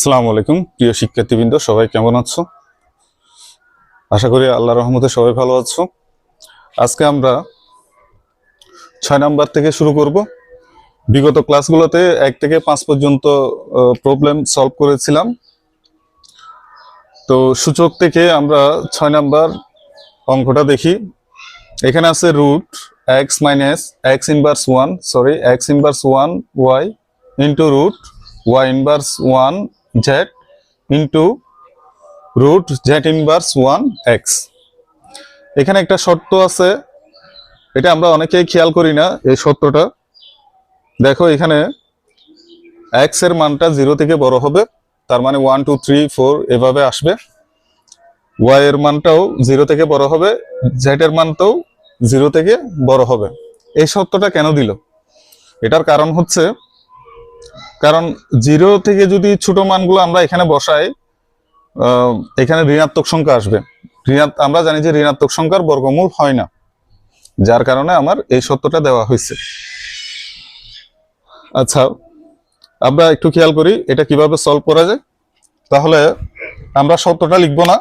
আসসালামু আলাইকুম, প্রিয় শিক্ষার্থীবৃন্দ, সবাই কেমন আছো? আশা করি আল্লাহ রহমতে সবাই ভালো আছো। আজকে আমরা ছয় নাম্বার থেকে শুরু করব। বিগত ক্লাসগুলোতে এক থেকে পাঁচ পর্যন্ত প্রবলেম সলভ করেছিলাম। তো সূচক থেকে আমরা ছয় নাম্বার অঙ্কটা দেখি। এখানে আছে root x minus x inverse one sorry x inverse one y into root y inverse 1 z into root z inverse 1 x এখানে একটা শর্ত আছে, এটা আমরা অনেকেই খেয়াল করি না এই শর্তটা। দেখো এখানে x এর মানটা জিরো থেকে বড় হবে, তার মানে ওয়ান টু থ্রি ফোর এভাবে আসবে। Y এর মানটাও জিরো থেকে বড় হবে, z এর মানটাও জিরো থেকে বড় হবে। এই শর্তটা কেন দিল? এটার কারণ হচ্ছে কারণ জিরো থেকে যদি ছোট মানগুলো আমরা এখানে বসাই এখানে ঋণাত্মক সংখ্যা আসবে। আমরা জানি যে ঋণাত্মক সংখ্যার বর্গমূল হয় না, যার কারণে আমার এই সত্যটা দেওয়া হয়েছে। আচ্ছা আমরা একটু খেয়াল করি এটা কীভাবে সলভ করা যায়। তাহলে আমরা সত্যটা লিখব না।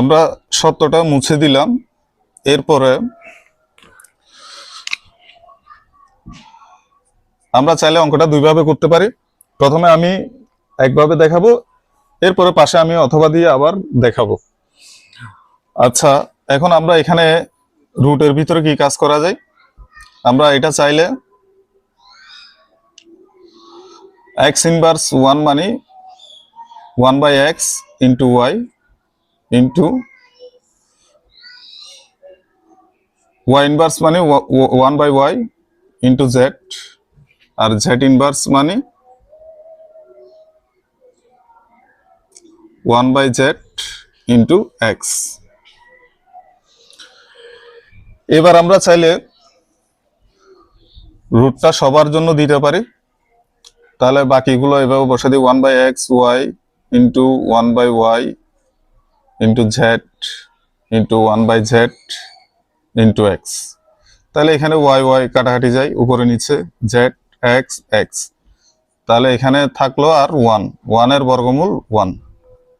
আমরা সত্যটা মুছে দিলাম। এরপরে আমরা চাইলে অঙ্কটা দুইভাবে করতে পারি। প্রথমে আমি একভাবে দেখাবো, এরপরে পাশে আমি অথবা দিয়ে আবার দেখাবো। আচ্ছা এখন আমরা এখানে রুটের ভিতরে কি কাজ করা যায়? আমরা এটা চাইলে এক্স ইনভার্স ওয়ান মানে one by x into y into y inverse মানে one by y into Z R Z inverse মানে? One by Z into x এবার আমরা চাইলে রুটটা সবার জন্য দিতে পারি। তাহলে বাকিগুলো এভাবে বসে দিই। One by x y into one by y into Z into one by Z into x তাহলে এখানে ওয়াই ওয়াই কাটাকাটি যায়। উপরে নিচে জেড এক্স এক্স তাহলে এখানে থাকল আর ওয়ান ওয়ানের বর্গমূল ওয়ান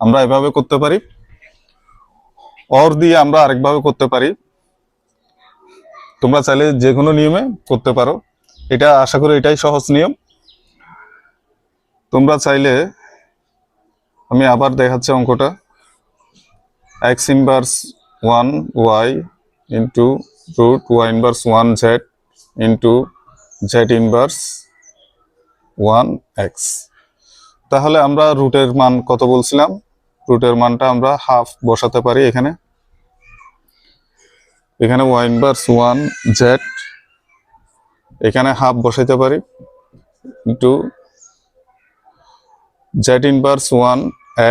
আমরা এভাবে করতে পারি। অর দিয়ে আমরা আরেকভাবে করতে পারি। তোমরা চাইলে যে কোনো নিয়মে করতে পারো। এটা আশা করি এটাই সহজ নিয়ম। তোমরা চাইলে আমি আবার দেখাচ্ছি অঙ্কটা। X inverse one y into root y inverse one Z into Z inverse one x তাহলে আমরা রুটের মান কত বলছিলাম? রুটের মানটা আমরা হাফ বসাতে পারি এখানে। এখানে ওয়াই ইনভার্স ওয়ান জেড এখানে হাফ বসাইতে পারি। Into Z inverse one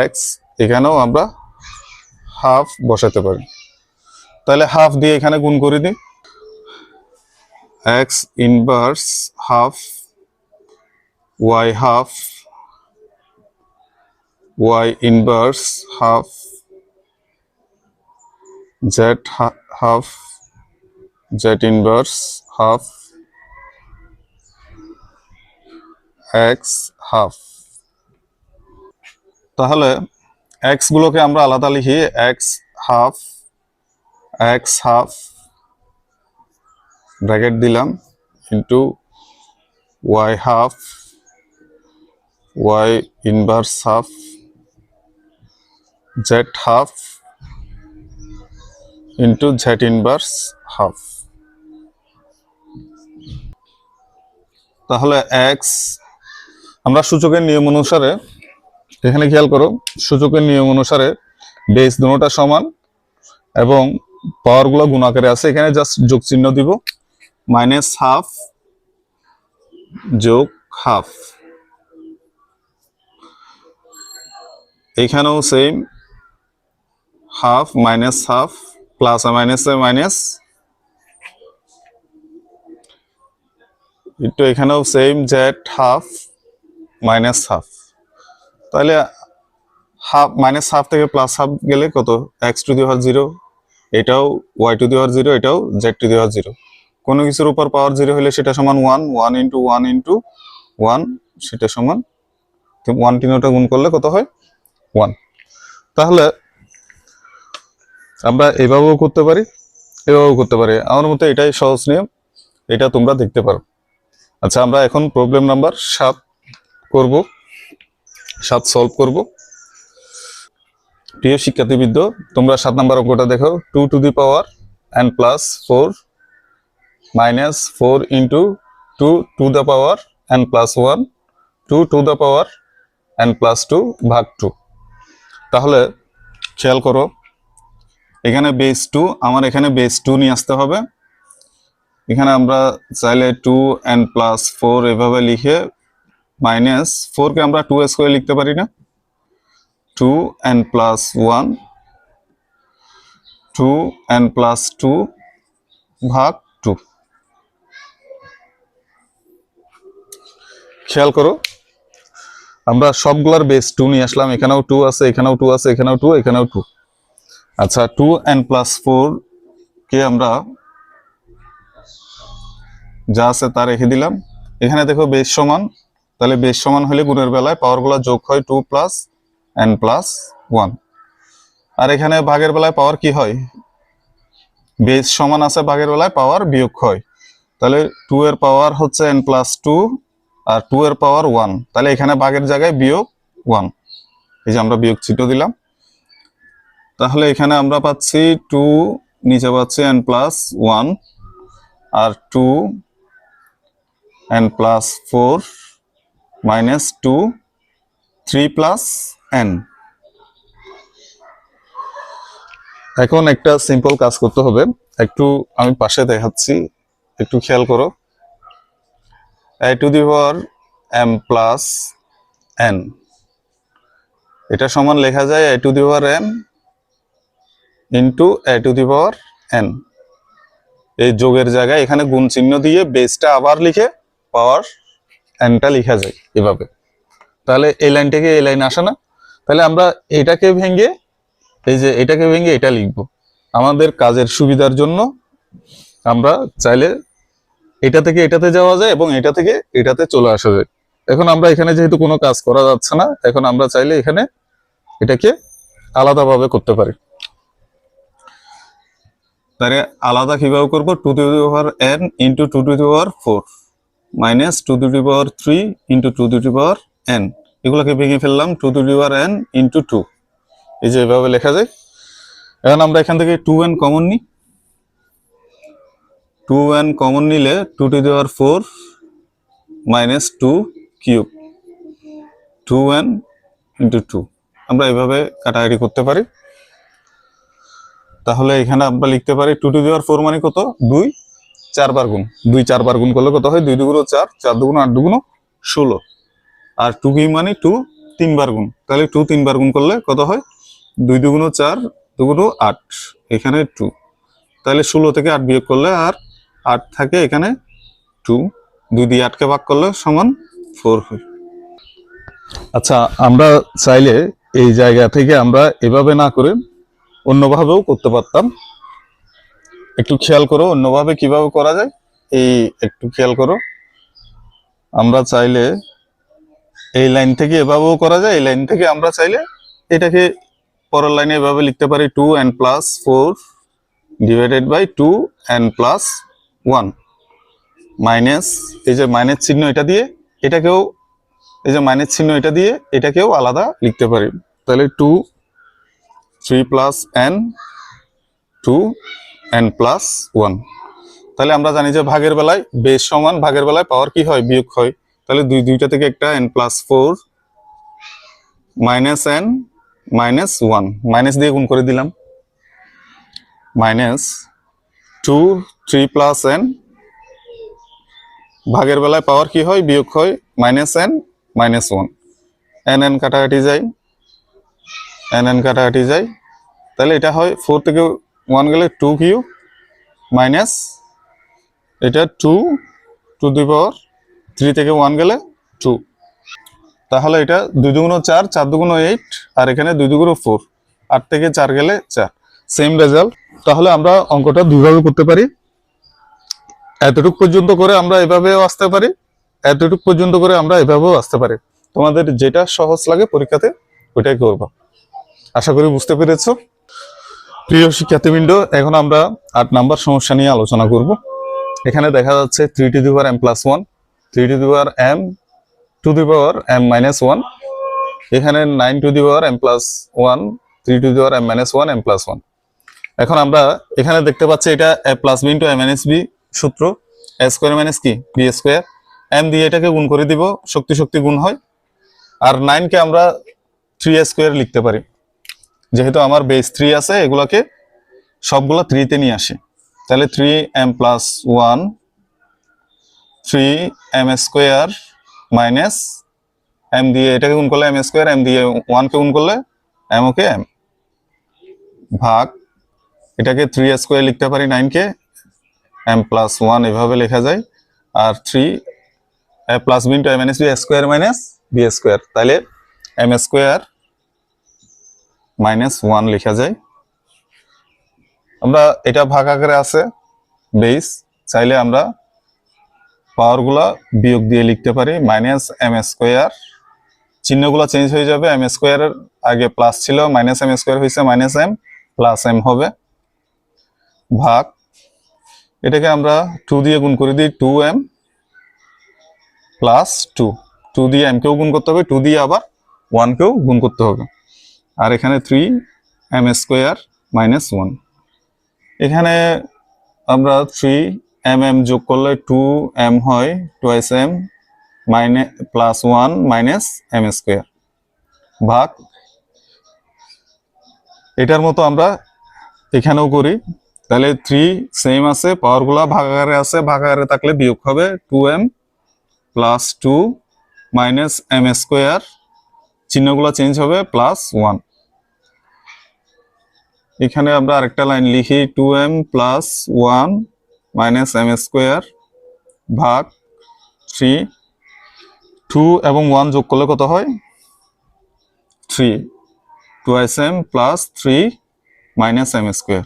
x এখানেও আমরা হাফ বসাতে পারি। তাহলে হাফ দিয়ে এখানে গুণ করে দিই। Inverse half y half y inverse half z ha- half z inverse half x half তাহলে x গুলোকে আমরা আলাদা লিখি x half x half bracket দিলাম into y half y inverse half Z half into Z inverse half তাহলে x আমরা সূচকের নিয়ম অনুসারে, এখানে খেয়াল করো, সূচকের নিয়ম অনুসারে বেস দুটোটা সমান এবং পাওয়ারগুলো গুণাকারে আছে, এখানে জাস্ট যোগ চিহ্ন দিব। মাইনাস হাফ যোগ হাফ। এখানেও same half minus half plus minus minus. একটু এখানেও same Z half minus half তাহলে হাফ মাইনাস হাফ থেকে প্লাস হাফ গেলে কত? এক্স টু দি জিরো এটাও ওয়াই টু দি জিরো এটাও জেড টু দি জিরো কোনো কিছুর উপর পাওয়ার জিরো হলে সেটা সমান one one into one into one সেটা সমান ওয়ান তিনটা গুণ করলে কত হয়? ওয়ান তাহলে আমরা এভাবেও করতে পারি, এভাবেও করতে পারি। আমার মতে এটাই সহজ নিয়ম, এটা তোমরা দেখতে পারো। আচ্ছা আমরা এখন প্রবলেম নাম্বার সাত করব, সাত সলভ করব। প্রিয় শিক্ষার্থীবৃন্দ, তোমরা সাত নাম্বার অঙ্কটা দেখো two to the power n plus four minus four into two to the power n plus one two to the power n plus two ভাগ টু তাহলে খেয়াল করো, এখানে বেস টু আমার এখানে বেস টু নিয়ে আসতে হবে। এখানে আমরা চাইলে টু এন প্লাস ফোর এভাবে লিখে মাইনাস ফোরকে আমরা টু এস করে লিখতে পারি না। Two n plus one two n plus two ভাগ টু খেয়াল করো। আমরা সবগুলার বেস টু নিয়ে আসলাম। এখানেও টু আছে, এখানেও টু আছে, এখানেও টু এখানেও টু আচ্ছা টু এন প্লাস ফোর কে আমরা যা আছে তা রেখে দিলাম। এখানে দেখো বেস সমান। তাহলে বেস সমান হলে গুণের বেলায় পাওয়ারগুলো যোগ হয় two plus n plus one আর এখানে ভাগের বেলায় পাওয়ার কি হয়? বেস সমান আছে, ভাগের বেলায় পাওয়ার বিয়োগ হয়। তাহলে টু এর পাওয়ার হচ্ছে এন প্লাস টু আর টু এর পাওয়ার ওয়ান তাহলে এখানে বাঘের জায়গায় বিয়োগ ওয়ান এই যে আমরা বিয়োগ চিহ্ন দিলাম। তাহলে এখানে আমরা পাচ্ছি টু নিচে পাচ্ছি এন প্লাস ওয়ান আর two n plus four minus two three plus n এখন একটা সিম্পল কাজ করতে হবে। একটু আমি পাশে দেখাচ্ছি। একটু খেয়াল করো। A to the power m plus n এটা সমান লেখা যায় a to the power n into a to the power n এই যোগের জায়গায় এখানে গুণ চিহ্ন দিয়ে বেসটা আবার লিখে পাওয়ার এনটা লেখা যায় এভাবে। তাহলে এই লাইন থেকে এই লাইন আসে না। তাহলে আমরা এটাকে ভেঙে, এই যে এটাকে ভেঙে এটা লিখব। আমাদের কাজের সুবিধার জন্য আমরা চাইলে এটা থেকে এটাতে যাওয়া যায় এবং এটা থেকে এটাতে চলে আসা যায়। এখন আমরা এখানে যেহেতু কোনো কাজ করা যাচ্ছে না, এখন আমরা চাইলে এখানে এটাকে আলাদাভাবে করতে পারি। তাহলে আলাদা কীভাবে করব? Two to the power n into two to the power four minus two to the power three into two to the power n. এগুলোকে ভেঙে ফেললাম, two to the power n into two. এই যে এভাবে লেখা যায়। এখন আমরা এখান থেকে টু এন কমন নিই। টু এন কমন নিলে two to the power four minus two cube. Two n into two. আমরা এভাবে কাটাকাটি করতে পারি। তাহলে এখানে আমরা লিখতে পারি টু টু দেওয়ার ফোর মানে কত? দুই চারবার গুণ। দুই চারবার গুণ করলে কত হয়? দুই দুগুণ চার চার দুগুণ আট দুগুণ ষোলো। আর টু কি মানে? টু তিনবার গুণ। তাহলে টু তিনবার গুণ করলে কত হয়? দুই দুগুণ চার দুগুণ আট। এখানে টু। তাহলে ষোলো থেকে আট বিয়োগ করলে আর আট থাকে এখানে টু দুই দিয়ে আটকে ভাগ করলে সমান ফোর হয়। আচ্ছা আমরা চাইলে এই জায়গা থেকে আমরা এভাবে না করে অন্যভাবেও করতে পারতাম। একটু খেয়াল করো, অন্যভাবে কীভাবে করা যায়? এই একটু খেয়াল করো। আমরা চাইলে এই লাইন থেকে এভাবেও করা যায়, এই লাইন থেকে আমরা চাইলে এটাকে পরের লাইনে এভাবে লিখতে পারি two n plus four divided by two n plus one. Minus এই যে মাইনাস চিহ্ন এটা দিয়ে এটাকেও এই যে মাইনাস চিহ্ন এটা দিয়ে এটাকেও আলাদা লিখতে পারি। তাহলে two three plus n two n plus one তাহলে আমরা জানি যে ভাগের বেলায় বেশ সমান ভাগের বেলায় পাওয়ার কি হয়? বিয়োগ হয়। তাহলে দুই, দুইটা থেকে একটা n plus four minus n minus one minus দিয়ে গুণ করে দিলাম। Minus two three plus n. ভাগের বেলায় পাওয়ার কি হয়? বিয়োগ হয় minus n minus one n n কাটাকাটি যায়। এন এন কাটাকাটি যায়। তাহলে এটা হয় ফোর থেকে ওয়ান গেলে টু কিউ মাইনাস এটা two to the power three থেকে ওয়ান গেলে টু তাহলে এটা দুই দুগুণ চার চার দুগুণ এইট আর এখানে দুই দুগুণ ফোর আট থেকে চার গেলে চার। সেম রেজাল্ট তাহলে আমরা অঙ্কটা দুইভাবে করতে পারি। এতটুক পর্যন্ত করে আমরা এভাবেও আসতে পারি, এতটুক পর্যন্ত করে আমরা এভাবেও আসতে পারি। তোমাদের যেটা সহজ লাগে পরীক্ষাতে, ওইটাই করব। আশা করি বুঝতে পেরেছ। প্রিয় শিক্ষার্থীবৃন্দ, এখন আমরা আট নাম্বার সমস্যা নিয়ে আলোচনা করব। এখানে দেখা যাচ্ছে three to the power m plus one three to the power m to the power m minus one এখানে nine to the power m plus one three to the power m minus one m plus one এখন আমরা এখানে দেখতে পাচ্ছি এটা a plus b into m minus b সূত্র a square minus কি? B square m দিয়ে এটাকে গুণ করে দিব, শক্তি শক্তি গুণ হয়। আর নাইনকে আমরা থ্রি স্কোয়ার লিখতে পারি। যেহেতু আমার বেস থ্রি আছে, এগুলোকে সবগুলো থ্রিতে নিয়ে আসি। তাহলে three m plus one three m square minus m দিয়ে এটাকে গুণ করলে এম স্কোয়ার এম দিয়ে ওয়ানকে গুণ করলে এম ওকে এম ভাগ, এটাকে থ্রি স্কোয়ার লিখতে পারি নাইনকে এম প্লাস ওয়ান এভাবে লেখা যায়, আর three plus b into m minus b square minus b square তাহলে এম স্কোয়ার মাইনাস ওয়ান লেখা যায়। আমরা এটা ভাগ আকারে আছে বেস চাইলে আমরা পাওয়ারগুলা বিয়োগ দিয়ে লিখতে পারি মাইনাস এম স্কোয়ার চিহ্নগুলো চেঞ্জ হয়ে যাবে এম স্কোয়ারের আগে প্লাস ছিল মাইনাস এম স্কোয়ার হয়েছে মাইনাস এম প্লাস এম হবে। ভাগ এটাকে আমরা টু দিয়ে গুণ করে দিই two m plus two two দিয়ে এম কেও গুণ করতে হবে টু দিয়ে আবার ওয়ানকেও গুণ করতে হবে। আর এখানে three M square minus one এখানে আমরা থ্রি এম এম যোগ করলে টু এম হয় twice m minus plus one minus m square ভাগ। এটার মতো আমরা এখানেও করি। তাহলে থ্রি সেম আছে পাওয়ারগুলা ভাগাকারে আছে ভাগাকারে থাকলে বিয়োগ হবে two m plus two minus m square চিহ্নগুলো চেঞ্জ হবে প্লাস ওয়ান এখানে আমরা আরেকটা লাইন লিখি two m plus one minus m square ভাগ থ্রি টু এবং ওয়ান যোগ করলে কত হয়? Three two S m plus three minus m square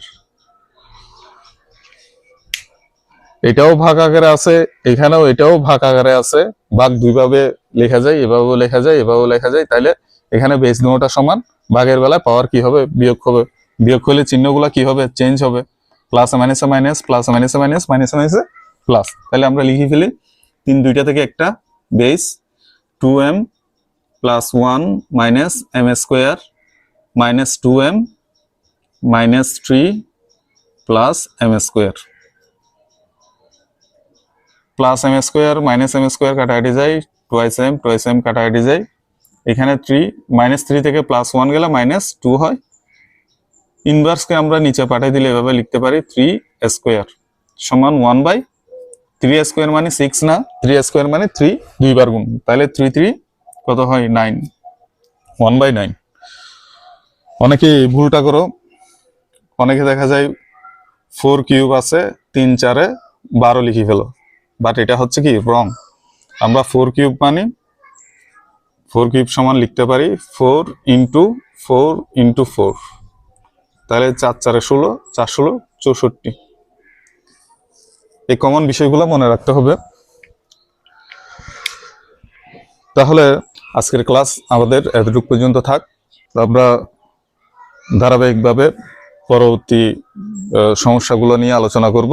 এটাও ভাগ আকারে আছে, এখানেও এটাও ভাগ আকারে আছে। ভাগ দুইভাবে লেখা যায়, এভাবেও লেখা যায়, এভাবেও লেখা যায়। তাইলে এখানে বেস নোটা সমান, ভাগের বেলায় পাওয়ার কি হবে? বিয়োগ হবে। বিয়োগ করলে চিহ্নগুলো কি হবে? চেঞ্জ হবে। প্লাস মাইনাসে মাইনাস প্লাস মাইনাসে মাইনাস মাইনাসে মাইনাসে প্লাস তাহলে আমরা লিখে ফেলি, তিন দুইটা থেকে একটা base two m plus one minus m square minus two m minus three plus m square plus m square minus m square কাটাকাটি যায় টুয়াইস এম টুয়াইস এম কাটাকাটি যায়। এখানে থ্রি মাইনাস থ্রি থেকে প্লাস ওয়ান গেলে minus two হয়। ইনভার্সকে আমরা নিচে পাঠিয়ে দিলে এভাবে লিখতে পারি থ্রি স্কোয়ার সমান ওয়ান বাই থ্রি স্কোয়ার মানে সিক্স না থ্রি স্কোয়ার মানে থ্রি দুইবার গুণ। তাহলে থ্রি থ্রি কত হয়? নাইন ওয়ান বাই নাইন অনেকে ভুলটা করো। অনেকে দেখা যায় ফোর কিউব আছে, তিন চারে বারো লিখি ফেলো। বাট এটা হচ্ছে কি রং আমরা ফোর কিউব মানে ফোর কিউব সমান লিখতে পারি four into four into four তাহলে চার চারে ষোলো, চার ষোলো, চৌষট্টি। এই কমন বিষয়গুলো মনে রাখতে হবে। তাহলে আজকের ক্লাস আমাদের এতটুকু পর্যন্ত থাক। আমরা ধারাবাহিকভাবে পরবর্তী সমস্যাগুলো নিয়ে আলোচনা করব।